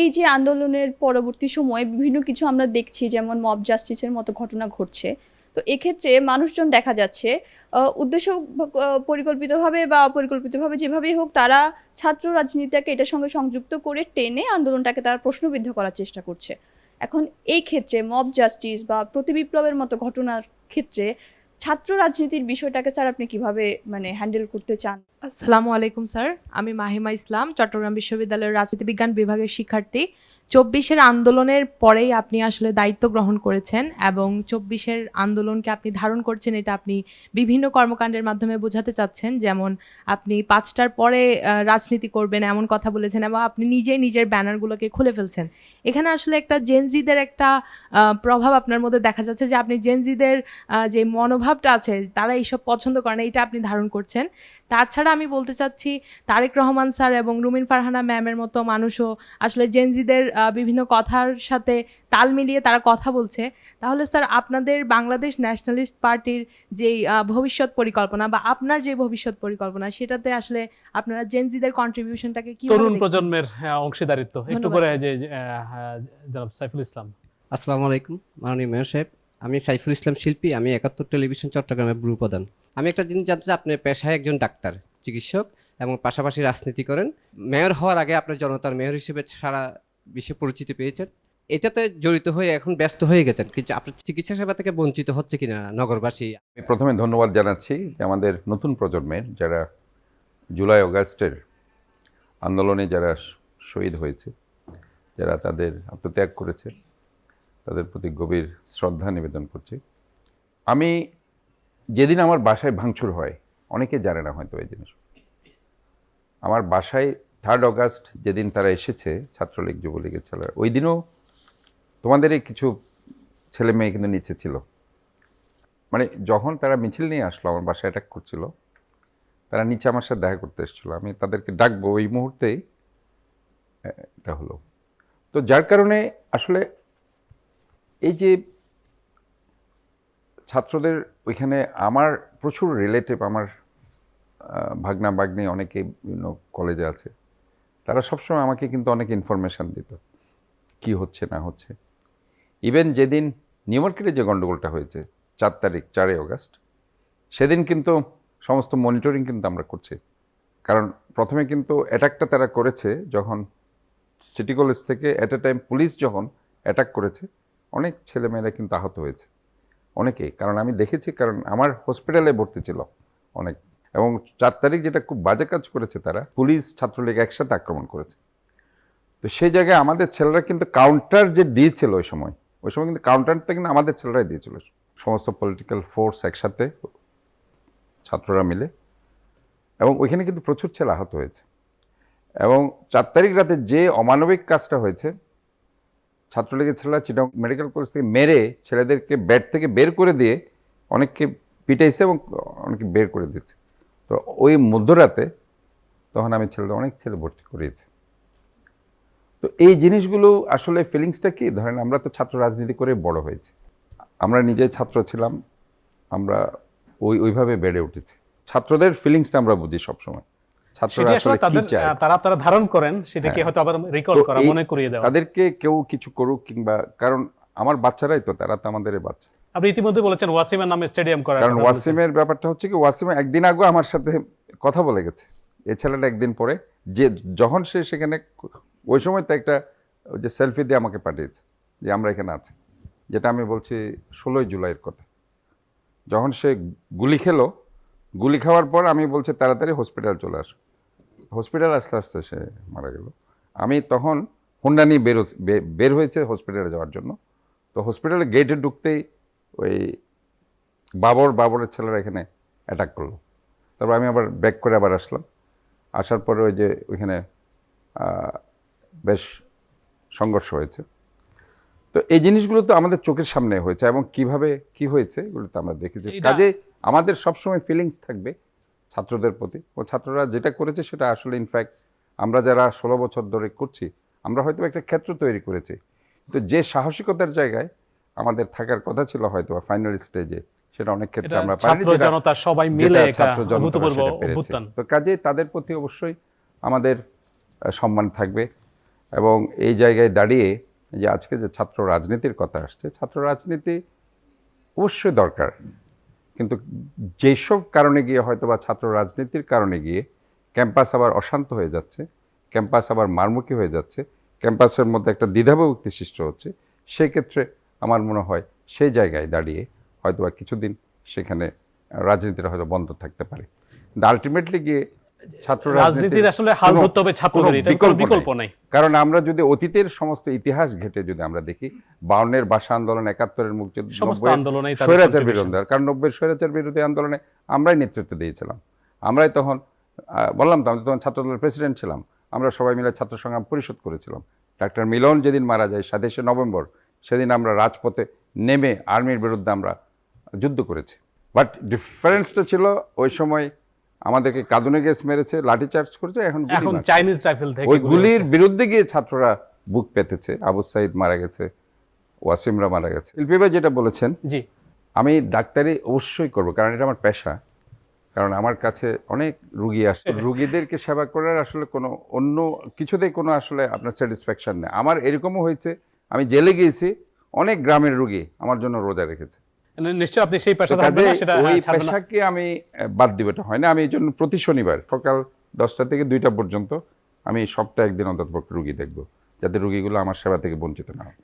এই যে আন্দোলনের পরবর্তী সময়ে বিভিন্ন কিছু আমরা দেখছি, যেমন মব জাস্টিসের মতো ঘটনা ঘটছে। তো এক্ষেত্রে মানুষজন দেখা যাচ্ছে উদ্দেশ্য পরিকল্পিতভাবে বা অপরিকল্পিতভাবে যেভাবেই হোক, তারা ছাত্র রাজনীতিটাকে এটার সঙ্গে সংযুক্ত করে টেনে আন্দোলনটাকে তারা প্রশ্নবিদ্ধ করার চেষ্টা করছে। এখন এই ক্ষেত্রে মব জাস্টিস বা প্রতিবিপ্লবের মতো ঘটনার ক্ষেত্রে ছাত্র রাজনীতির বিষয়টাকে স্যার আপনি কীভাবে মানে হ্যান্ডেল করতে চান? আসসালামু আলাইকুম, স্যার। আমি মাহিমা ইসলাম, চট্টগ্রাম বিশ্ববিদ্যালয়ের রাজনীতি বিজ্ঞান বিভাগের শিক্ষার্থী। চব্বিশের আন্দোলনের পরেই আপনি আসলে দায়িত্ব গ্রহণ করেছেন এবং চব্বিশের আন্দোলনকে আপনি ধারণ করছেন, এটা আপনি বিভিন্ন কর্মকাণ্ডের মাধ্যমে বোঝাতে চাচ্ছেন। যেমন আপনি পাঁচটার পরে রাজনীতি করবেন, এমন কথা বলেছেন এবং আপনি নিজেই নিজের ব্যানারগুলোকে খুলে ফেলছেন। এখানে আসলে একটা জেনজিদের একটা প্রভাব আপনার মধ্যে দেখা যাচ্ছে যে আপনি জেনজিদের যে মনোভাবটা আছে, তারা এইসব পছন্দ করে না, এটা আপনি ধারণ করছেন। তাছাড়া আমি বলতে চাচ্ছি, তারেক রহমান স্যার এবং রুমিন ফারহানা ম্যামের মতো মানুষও আসলে জেনজিদের বিভিন্ন কথার সাথে তাল মিলিয়ে তারা কথা বলছে। তাহলে স্যার আপনাদের বাংলাদেশ ন্যাশনালিস্ট পার্টির যেই ভবিষ্যৎ পরিকল্পনা বা আপনার যে ভবিষ্যৎ পরিকল্পনা সেটাতে আসলে আপনারা জেনজিদের কন্ট্রিবিউশনটাকে কি তরুণ প্রজন্মের অংশীদারিত্ব। একটু। করে যে হ্যাঁ, জনাব সাইফুল ইসলাম। আসসালামু আলাইকুম মাননীয় মেয়র সাহেব। আমি সাইফুল ইসলাম শিল্পী আমি একাত্তর টেলিভিশন চট্টগ্রামের ব্রু প্রধান। আমি একটা জিনিস জানতে চাই, আপনি পেশায় একজন ডাক্তার চিকিৎসক এবং পাশাপাশি রাজনীতি করেন। মেয়র হওয়ার আগে আপনার জনতার মেয়র হিসেবে সারা বিশ্বে পরিচিতি পেয়েছেন। এটাতে জড়িত হয়ে এখন ব্যস্ত হয়ে গেছেন। কিন্তু আপনার চিকিৎসা সেবা থেকে বঞ্চিত হচ্ছে কিনা নগরবাসী? আমি প্রথমে ধন্যবাদ জানাচ্ছি যে আমাদের নতুন প্রজন্মের যারা জুলাই অগাস্টের আন্দোলনে যারা শহীদ হয়েছে, যারা তাদের আত্মত্যাগ করেছে, তাদের প্রতি গভীর শ্রদ্ধা নিবেদন করছি। আমি যেদিন আমার বাসায় ভাঙচুর হয়, অনেকে জানে না হয়তো এই জিনিস। আমার বাসায় থার্ড অগাস্ট যেদিন তারা এসেছে, ছাত্রলীগ, যুবলীগের ছেলেরা ওই দিনও তোমাদেরই কিছু ছেলে মেয়ে কিন্তু নিচে ছিল। মানে যখন তারা মিছিল নিয়ে আসলো, আমার বাসায় অ্যাটাক করছিল, তারা নিচে আমার সাথে দেখা করতে এসেছিল। আমি তাদেরকে ডাকবো, ওই মুহূর্তেই এটা হলো। তো যার কারণে আসলে এই যে ছাত্রদের ওইখানে আমার প্রচুর রিলেটিভ আমার ভাগনা, ভাগ্নি অনেকে বিভিন্ন কলেজে আছে। তারা সবসময় আমাকে কিন্তু অনেক ইনফরমেশান দিত। কি হচ্ছে, না হচ্ছে। ইভেন যেদিন নিউ মার্কেটে যে গণ্ডগোলটা হয়েছে, চার তারিখ, চারই অগস্ট সেদিন কিন্তু সমস্ত মনিটরিং কিন্তু আমরা করছি। কারণ প্রথমে কিন্তু অ্যাটাকটা তারা করেছে যখন সিটি কলেজ থেকে অ্যাট এ টাইম পুলিশ যখন অ্যাটাক করেছে, অনেক ছেলেমেয়েরা কিন্তু আহত হয়েছে। অনেকেই কারণ আমি দেখেছি, কারণ আমার হসপিটালে ভর্তি ছিল অনেক। এবং চার তারিখ যেটা খুব বাজে কাজ করেছে তারা, পুলিশ ছাত্রলীগ একসাথে আক্রমণ করেছে। তো সেই জায়গায় আমাদের ছেলেরা কিন্তু কাউন্টার যে দিয়েছিল ওই সময় ওই সময় কিন্তু কাউন্টারটা কিন্তু আমাদের ছেলেরাই দিয়েছিল। সমস্ত পলিটিক্যাল ফোর্স একসাথে ছাত্ররা মিলে। এবং ওইখানে কিন্তু প্রচুর ছেলে আহত হয়েছে। এবং চার তারিখ রাতে যে অমানবিক কাজটা হয়েছে, ছাত্রলীগের ছেলেরা চিটং মেডিকেল কলেজ থেকে মেরে ছেলেদেরকে বেড থেকে বের করে দিয়ে অনেককে পিটাইছে এবং অনেকে বের করে দিয়েছে। তো ওই মধ্যরাতে তখন আমি ছেলেরা অনেক ছেলে ভর্তি করিয়েছি। তো এই জিনিসগুলো আসলে ফিলিংসটা কি? ধরেন আমরা তো ছাত্র রাজনীতি করে বড় হয়েছি। আমরা নিজে ছাত্র ছিলাম আমরা ওই ওইভাবে বেড়ে উঠেছি। ছাত্রদের ফিলিংসটা আমরা বুঝি সবসময়। ছাত্ররা আসলে আসলে কি তাদের চায়? আহ, তারা ধারণ করেন সেটাকে। হয়তো আবার রিকল করা মনে করিয়ে দেওয়া। তাদেরকে কেউ কিছু করুক কিংবা কারণ আমার বাচ্চারাই তো তারা তো আমাদের বাচ্চা। আপনি ইতিমধ্যে বলেছেন ওয়াসিমের নামে স্টেডিয়াম করার কারণ ওয়াসিমের ব্যাপারটা হচ্ছে কি ওয়াসিম একদিন আগে আমার সাথে কথা বলে গেছে। এই ছেলেটা একদিন পরে যে যখন সে সেখানে ওই সময় তো একটা যে সেলফি দিয়ে আমাকে পাঠিয়েছে যে আমরা এখানে আছি। যেটা আমি বলছি ষোলোই জুলাইয়ের কথা। যখন সে গুলি খেলো গুলি খাওয়ার পর আমি বলছি তাড়াতাড়ি হসপিটাল চলে আস। হসপিটাল আস্তে আস্তে সে মারা গেল। আমি তখন হোন্ডা নিয়ে বেরো বের হয়েছে হসপিটালে যাওয়ার জন্য। তো হসপিটালে গেটে ঢুকতেই ওই বাবর বাবরের ছেলেরা এখানে অ্যাটাক করল। তারপর আমি আবার ব্যাক করে আবার আসলাম। আসার পরে ওই যে ওইখানে বেশ সংঘর্ষ হয়েছে। তো এই জিনিসগুলো তো আমাদের চোখের সামনে হয়েছে এবং কীভাবে কি হয়েছে এগুলো তো আমরা দেখেছি। কাজে আমাদের সবসময় ফিলিংস থাকবে ছাত্রদের প্রতি ও ছাত্ররা যেটা করেছে সেটা আসলে ইনফ্যাক্ট আমরা যারা ষোলো বছর ধরে করছি আমরা হয়তো একটা ক্ষেত্র তৈরি করেছি। কিন্তু যে সাহসিকতার জায়গায় আমাদের থাকার কথা ছিল হয়তো ফাইনাল স্টেজে সেটা অনেক ক্ষেত্রে আমরা ছাত্র জনতা সবাই মিলে অভূতপূর্ব অভ্যুত্থান। তো কাজে তাদের প্রতি অবশ্যই আমাদের সম্মান থাকবে এবং এই জায়গায় দাঁড়িয়ে যে আজকে যে ছাত্র রাজনীতির কথা আসছে ছাত্র রাজনীতি অবশ্যই দরকার। কিন্তু যেসব কারণে গিয়ে হয়তো বা ছাত্র রাজনীতির কারণে গিয়ে ক্যাম্পাস আবার অশান্ত হয়ে যাচ্ছে ক্যাম্পাস আবার মারমুখী হয়ে যাচ্ছে ক্যাম্পাসের মধ্যে একটা দ্বিধাবিভক্তি সৃষ্টি হচ্ছে সেই ক্ষেত্রে আমার মনে হয় সেই জায়গায় দাঁড়িয়ে হয়তো বা কিছুদিন সেখানে রাজনীতিটা হয়তো বন্ধ থাকতে পারে। আলটিমেটলি গিয়ে ছাত্র রাজনীতির আসলে হাল ধরতে হবে ছাত্রদের এটা বিকল্প নাই। কারণ আমরা যদি অতীতের সমস্ত ইতিহাস ঘেটে যদি আমরা দেখি বাউন্নের ভাষা আন্দোলন একাত্তরের মুক্তিযুদ্ধ স্বৈরাচার বিরোধী কারণ নব্বই স্বৈরাচার বিরোধী আন্দোলনে আমরাই নেতৃত্ব দিয়েছিলাম। আমরাই তখন বললাম তো আমি তখন ছাত্রদলের প্রেসিডেন্ট ছিলাম। আমরা সবাই মিলে ছাত্র সংগ্রাম পরিষদ করেছিলাম। ডাক্তার মিলন যেদিন মারা যায় সাতাশে নভেম্বর সেদিন আমরা রাজপথে নেমে আর্মির বিরুদ্ধে আমরা যুদ্ধ করেছি। বাট ডিফারেন্সটা ছিল ওই সময় আমাদেরকে কাঁদুনে গ্যাস মেরেছে লাঠি চার্জ করেছে এখন এখন চাইনিজ রাইফেল থেকে ওই গুলির বিরুদ্ধে গিয়ে ছাত্ররা বুক পেতেছে আবু সাইদ মারা গেছে ওয়াসিমরা মারা গেছে। শিল্পী ভাই যেটা বলেছেন জি। আমি ডাক্তারি অবশ্যই করব কারণ এটা আমার পেশা। কারণ আমার কাছে অনেক রুগী আসে রুগীদেরকে সেবা করার আসলে কোনো অন্য কিছুতেই কোনো আসলে আপনার স্যাটিসফ্যাকশন নেই। আমার এরকমও হয়েছে আমি জেলে গিয়েছি অনেক গ্রামের রুগী আমার জন্য রোজা রেখেছে। নিশ্চয়ই আপনি সেই পেশা থাকবেন না সেটা ওই আহ, ছাড়বেন না। পেশাকে আমি বাদ দিব এটা হয় না। আমি এই জন্য প্রতি শনিবার সকাল দশটা থেকে দুইটা পর্যন্ত আমি সপ্তাহে একদিন অন্তত রুগী দেখব যাতে রুগীগুলো আমার সেবা থেকে বঞ্চিত না হয়।